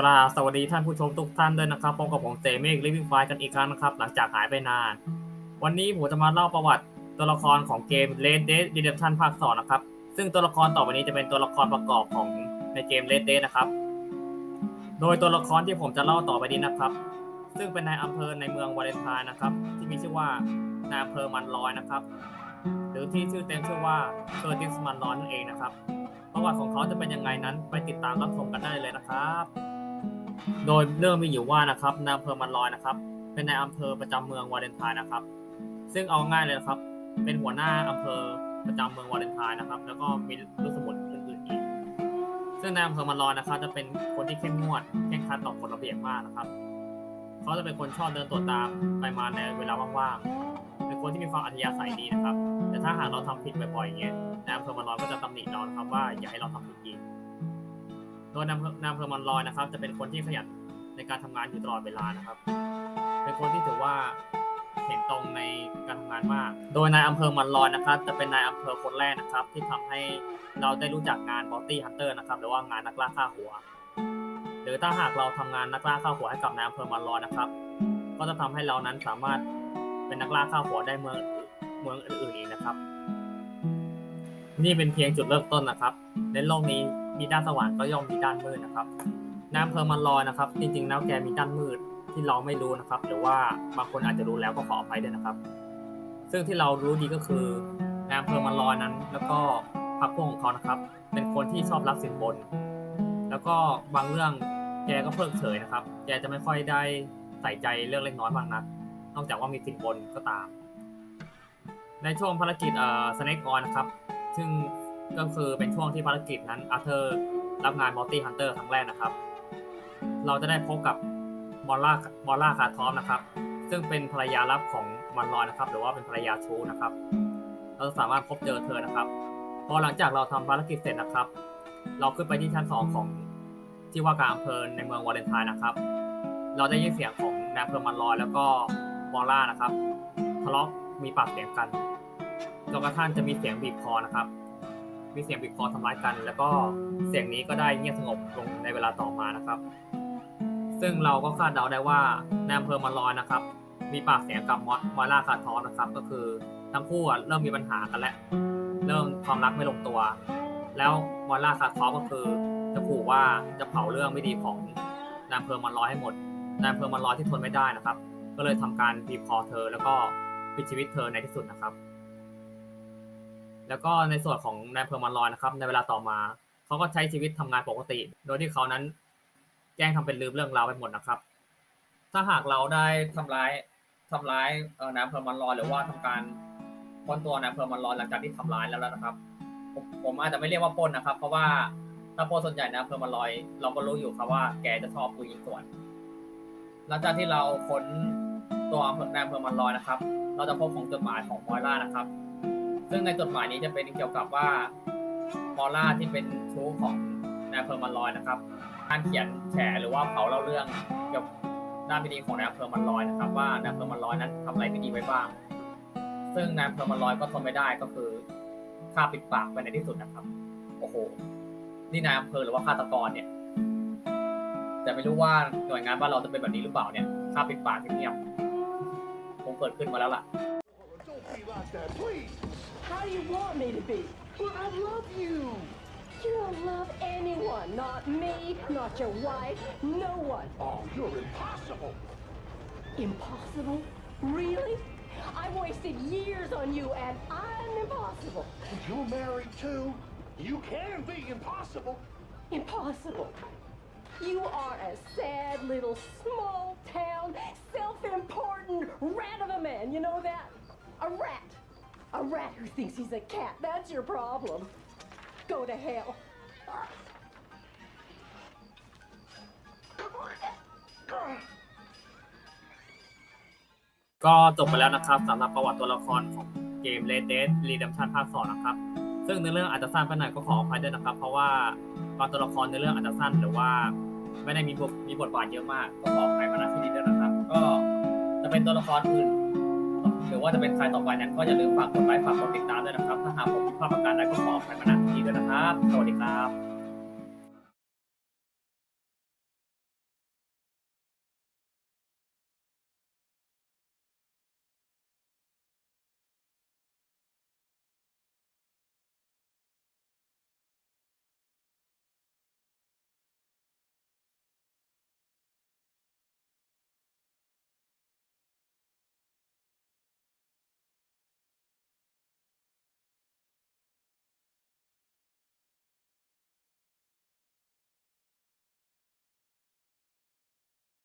กราบสวัสดีท่านผู้ชมทุกท่านด้วยนะครับพบกับผมเจเมกลิฟวิ่งไฟกันอีกครั้งนะครับ หลังจากหายไปนาน วันนี้ผมจะมาเล่าประวัติตัวละครของเกม Red Dead Redemption ภาค2นะครับ ซึ่งตัวละครต่อไปนี้จะเป็นตัวละครประกอบของในเกม Red Dead นะครับ โดยตัวละครที่ผมจะเล่าต่อไปนี้นะครับ ซึ่งเป็นนายอำเภอในเมืองวาเลนไทน์นะครับ ที่มีชื่อว่านายอำเภอมันลอยนะครับ หรือที่ชื่อเต็มชื่อว่าเคอร์ติสมันลอยนั่นเองนะครับประวัติของเขาจะเป็นยังไงนั้นไปติดตามรับชมกันได้เลยนะครับ โดยเรื่องมีอยู่ว่านะครับนายอำเภอมันลอยนะครับ เป็นนายอำเภอประจำเมืองวาเลนไทน์นะครับ ซึ่งเอาง่ายเลยนะครับ เป็นหัวหน้าอำเภอประจำเมืองวาเลนไทน์นะครับ แล้วก็มีลูกสมุนอื่นๆอีก ซึ่งนายอำเภอมันลอยนะครับ จะเป็นคนที่เข้มงวดเคร่งครัดต่อกฎระเบียบมากนะครับเขาจะเป็นคนชอบเดินตรวจตามไปมาในเวลาว่างๆ เป็นคนที่มีความอัธยาศัยดีนะครับ แต่ถ้าหากเราทำผิดบ่อยๆอย่างเงี้ยนายอำเภอมันลอยก็จะตำหนิเราครับว่าอย่าให้เราทำผิดอีก โดยนายอำเภอนำเภอมันลอยนะครับ จะเป็นคนที่ขยันในการทำงานอยู่ตลอดเวลานะครับ เป็นคนที่ถือว่าเห็นตรงในการทำงานมาก โดยนายอำเภอมันลอยนะครับ จะเป็นนายอำเภอคนแรกนะครับ ที่ทำให้เราได้รู้จักงาน bounty hunter นะครับ หรือว่างานนักล่าฆ่าหัว หรือถ้าหากเราทำงานนักล่าฆ่าหัวให้กับนายอำเภอมันลอยนะครับ ก็จะทำให้เรานั้นสามารถเป็นนักล่าฆ่าหัวได้เมืองเมืองอื่นๆอีกนะครับ นี่เป็นเพียงจุดเริ่มต้นนะครับ ในโลกนี้ มีด้านสว่างก็ย่อมมีด้านมืดนะครับนายอำเภอมันลอยนะครับ จริงๆแล้วแกมีด้านมืดที่เราไม่รู้นะครับ หรือว่าบางคนอาจจะรู้แล้วก็ขออภัยด้วยนะครับ ซึ่งที่เรารู้ดีก็คือนายอำเภอมันลอยนั้น แล้วก็พรรคพวกของเขานะครับ เป็นคนที่ชอบรับสินบน แล้วก็บางเรื่องแกก็เพิกเฉยนะครับ แกจะไม่ค่อยได้ใส่ใจเรื่องเล็กน้อยบางนัดนอกจากว่ามีสินบนก็ตาม ในช่วงภารกิจเอ่อสเนกออนนะครับ ซึ่ง ก็คือเป็นช่วงที่ภารกิจนั้นอาเธอร์รับงานมัลตี้ฮันเตอร์ครั้งแรกนะครับ เราจะได้พบกับมอลล่ามอลล่าคาทอมนะครับ ซึ่งเป็นภรรยาลับของมันลอยนะครับ หรือว่าเป็นภรรยาชูนะครับ เราจะสามารถพบเจอเธอนะครับ พอหลังจากเราทำภารกิจเสร็จนะครับ เราขึ้นไปที่ชั้นสองของที่ว่าการอำเภอในเมืองวาเลนไทน์นะครับ เราได้ยินเสียงของนายอำเภอมันลอยแล้วก็มอลล่านะครับทะเลาะมีปากเสียงกันจนกระทั่งจะมีเสียงบีบคอนะครับ มีเสียงบีบคอทำร้ายกัน แล้วก็เสียงนี้ก็ได้เงียบสงบลงในเวลาต่อมานะครับ ซึ่งเราก็คาดเดาได้ว่านอำเภอมันลอยนะครับ มีปากเสียงกับมอสมอล่าคาทอสนะครับ ก็คือทั้งคู่อะเริ่มมีปัญหากันแล้วเริ่มความรักไม่ลงตัว แล้วมอล่าคาทอสก็คือจะขู่ว่าจะเผาเรื่องไม่ดีของนายอำเภอมันลอยให้หมดนายอำเภอมันลอยที่ทนไม่ได้นะครับ ก็เลยทำการบีบคอเธอแล้วก็ปิดชีวิตเธอในที่สุดนะครับ แล้วก็ในส่วนของนายอำเภอมันลอยนะครับ ในเวลาต่อมา เขาก็ใช้ชีวิตทำงานปกติ โดยที่เขานั้นแกล้งทำเป็นลืมเรื่องราวไปหมดนะครับ ถ้าหากเราได้ทำร้ายทำร้ายนายอำเภอมันลอยหรือว่าทำการป้นตัวนายอำเภอมันลอยหลังจากที่ทำร้ายแล้วนะครับผมผมอาจจะไม่เรียกว่าป้นนะครับ เพราะว่าถ้าป้นส่วนใหญ่นายอำเภอมันลอย เราก็รู้อยู่ครับว่าแกจะชอบผู้หญิงส่วน หลังจากที่เราค้นตัวอำเภอนายอำเภอมันลอยนะครับ เราจะพบของจดหมายของมอยล่านะครับ ซึ่งในจดหมายนี้จะเป็นเกี่ยวกับว่ามอล่าที่เป็นชู้ของนายอำเภอมันลอยนะครับการเขียนแฉหรือว่าเผาเล่าเรื่องเกี่ยวกับด้านไม่ดีของนายอำเภอมันลอยนะครับ ว่านายอำเภอมันลอยนั้นทำอะไรไม่ดีไว้บ้าง ซึ่งนายอำเภอมันลอยก็ทนไม่ได้ก็คือฆ่าปิดปากไปในที่สุดนะครับ โอ้โห นี่นายอำเภอหรือว่าฆาตกรเนี่ย แต่ไม่รู้ว่าหน่วยงานบ้านเราจะเป็นแบบนี้หรือเปล่าเนี่ยฆ่าปิดปากเงียบๆคงเกิดขึ้นมาแล้วล่ะ Like that, please. How do you want me to be? But I love you. You don't love anyone. Not me, not your wife, no one. Oh, you're impossible. Impossible? Really? I've wasted years on you and I'm impossible. You're married too. You can be impossible. Impossible. You are a sad little small town, self-important rat of a man. You know that? A rat. A rat who thinks he's a cat. That's your problem. Go to hell. ก็จบไปแล้วนะครับสำหรับประวัติตัวละครของเกม Red Dead Redemption ภาค2นะครับ ซึ่งในอเรื่องอาจจะสั้นไปหน่อยก็ขออภัยด้วยนะครับ เพราะว่าบางตัวละครในเรื่องอาจจะสั้นหรือว่าไม่ได้มีบทมีบทบาทเยอะมาก ก็ขออภัยมาณที่นี้ด้วยนะครับ ก็จะเป็นตัวละครอื่น หรือว่าจะเป็นใครต่อไปนั้นก็อย่าลืมฝากกดไลค์ฝากกดติดตามด้วยนะครับ ถ้าหากผมมีความประการใดก็ขออภัยมาณที่นี้ด้วยนะครับ สวัสดีครับ